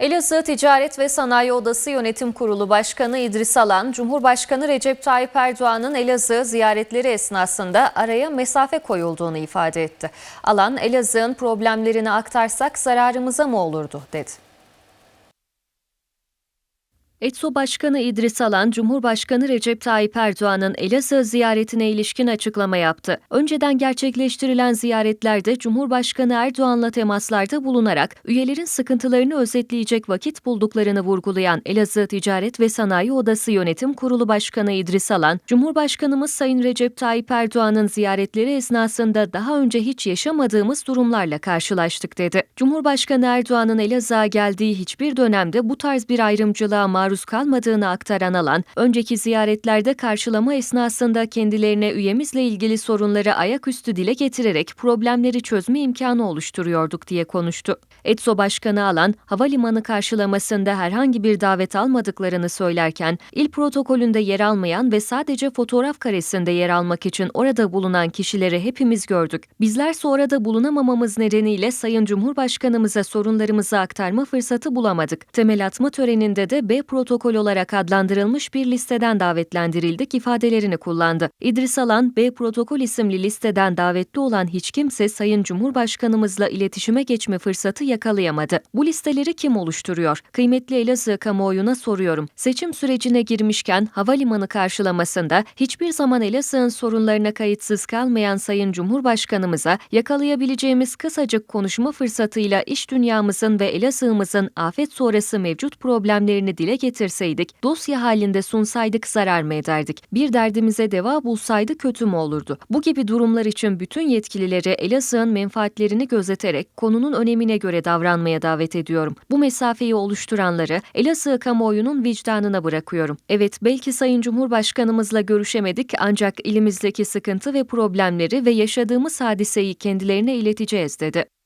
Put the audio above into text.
Elazığ Ticaret ve Sanayi Odası Yönetim Kurulu Başkanı İdris Alan, Cumhurbaşkanı Recep Tayyip Erdoğan'ın Elazığ ziyaretleri esnasında araya mesafe koyulduğunu ifade etti. Alan, Elazığ'ın problemlerini aktarsak zararımıza mı olurdu dedi. ETSO Başkanı İdris Alan, Cumhurbaşkanı Recep Tayyip Erdoğan'ın Elazığ ziyaretine ilişkin açıklama yaptı. Önceden gerçekleştirilen ziyaretlerde Cumhurbaşkanı Erdoğan'la temaslarda bulunarak üyelerin sıkıntılarını özetleyecek vakit bulduklarını vurgulayan Elazığ Ticaret ve Sanayi Odası Yönetim Kurulu Başkanı İdris Alan, Cumhurbaşkanımız Sayın Recep Tayyip Erdoğan'ın ziyaretleri esnasında daha önce hiç yaşamadığımız durumlarla karşılaştık dedi. Cumhurbaşkanı Erdoğan'ın Elazığ'a geldiği hiçbir dönemde bu tarz bir ayrımcılığa maruz kalmadığını aktaran alan, önceki ziyaretlerde karşılama esnasında kendilerine üyemizle ilgili sorunları ayaküstü dile getirerek problemleri çözme imkanı oluşturuyorduk diye konuştu. ETSO Başkanı alan, havalimanı karşılamasında herhangi bir davet almadıklarını söylerken, il protokolünde yer almayan ve sadece fotoğraf karesinde yer almak için orada bulunan kişileri hepimiz gördük. Bizler orada bulunamamamız nedeniyle Sayın Cumhurbaşkanımıza sorunlarımızı aktarma fırsatı bulamadık. Temel atma töreninde de B protokol olarak adlandırılmış bir listeden davetlendirildik ifadelerini kullandı. İdris Alan, B protokol isimli listeden davetli olan hiç kimse Sayın Cumhurbaşkanımızla iletişime geçme fırsatı yakalayamadı. Bu listeleri kim oluşturuyor? Kıymetli Elazığ kamuoyuna soruyorum. Seçim sürecine girmişken havalimanı karşılamasında hiçbir zaman Elazığ'ın sorunlarına kayıtsız kalmayan Sayın Cumhurbaşkanımıza yakalayabileceğimiz kısacık konuşma fırsatıyla iş dünyamızın ve Elazığ'ımızın afet sonrası mevcut problemlerini dile getirseydik, dosya halinde sunsaydık zarar mı ederdik? Bir derdimize deva bulsaydı kötü mü olurdu? Bu gibi durumlar için bütün yetkilileri Elazığ'ın menfaatlerini gözeterek konunun önemine göre davranmaya davet ediyorum. Bu mesafeyi oluşturanları Elazığ kamuoyunun vicdanına bırakıyorum. Evet belki Sayın Cumhurbaşkanımızla görüşemedik ancak ilimizdeki sıkıntı ve problemleri ve yaşadığımız hadiseyi kendilerine ileteceğiz dedi.